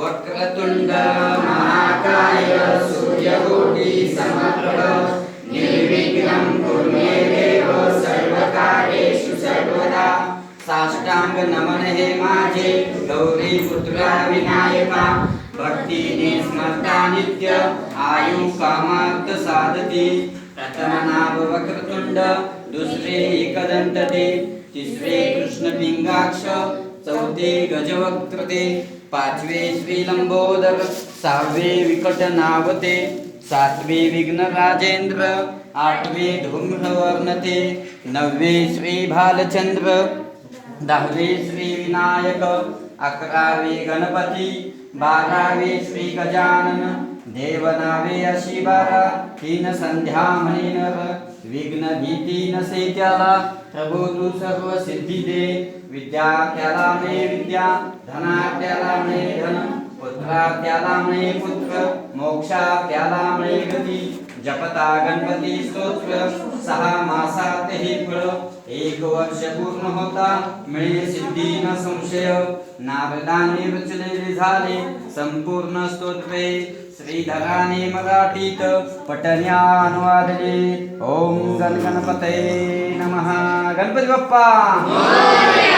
वक्रतुंड महाकाय सूर्यकोटी समग्र निर्विघ्नं कुर्मे देव सर्वकार्येषु सर्वदा साष्टांग नमन हे माझे गौरी पुत्रा विनायका। भक्तीने स्मरता नित्य आयु कामार्थ साधती प्रथम नाम वक्रतुंड दुसरे एकदंत ते तिसरे कृष्ण पिंगाक्ष चौथे गजवक्त्रते पाचवे श्रीलंबोदर सहावे विकट नावते सातवे विघ्न राजेंद्र आठवे धूम्रवर्णते नववे श्री भालचंद्र दहावे श्री विनायक अकरावे गणपती बारावे श्री गजानन देवनावे अशी बारा तीन संध्या म्हणेन विघ्न भीती नसे त्याला प्रभू तू सर्व सिद्धी दे विद्या त्याला मे विद्या धना त्याला मे धन पुत्रा त्याला मे पुत्र मोक्षा त्याला मे गती जपता गणपती स्तोत्र सहा मासा हे फळ एक वर्ष पूर्ण होता. मिळे सिद्धी न संशय. नारदाने रचलेले झाले. संपूर्ण स्तोत्रे श्रीधराने मराठीत. पटण्या अनुवादले ओम गण गणपते नमः. गणपती बाप्पा!